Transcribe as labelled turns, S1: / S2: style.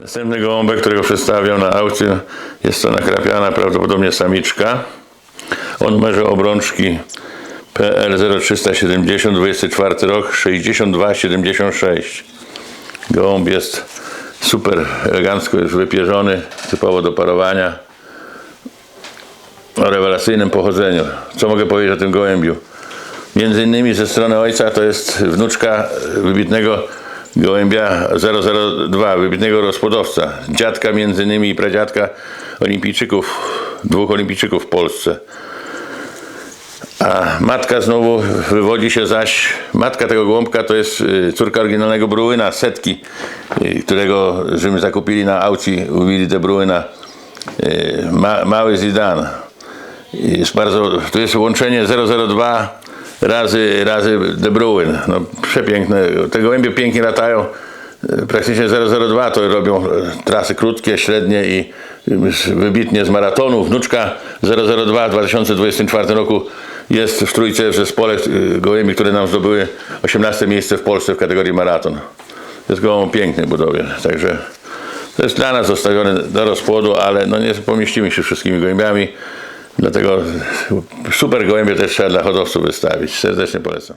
S1: Następny gołąbek, którego przedstawiam na aukcji, jest to nakrapiana, prawdopodobnie samiczka. O numerze obrączki PL 0370, 24 rok, 6276. Gołąb jest super elegancko już wypierzony, typowo do parowania. O rewelacyjnym pochodzeniu. Co mogę powiedzieć o tym gołębiu? Między innymi ze strony ojca to jest wnuczka wybitnego gołębia 002, wybitnego rozpłodowca. Dziadka między innymi i pradziadka olimpijczyków, dwóch olimpijczyków w Polsce. A matka znowu wywodzi się zaś, matka tego gołąbka to jest y, córka oryginalnego Brułyna, Setki, y, którego żeśmy zakupili na aukcji u Willy de Brułyna. Y, Ma, mały Zidane. Jest bardzo, to jest łączenie 002 razy, razy De Bruyne. No, przepiękne. Te gołębie pięknie latają. E, Praktycznie 002 to robią e, trasy krótkie, średnie i wybitnie z maratonu. Wnuczka 002 w 2024 roku jest w trójce w zespole y, gołębi, które nam zdobyły 18 miejsce w Polsce w kategorii maraton. Jest gołąb piękny budowie, także to jest dla nas zostawione do rozpłodu, ale no nie pomieścimy się wszystkimi gołębiami. Dlatego super gołębie też trzeba dla hodowców wystawić. Serdecznie polecam.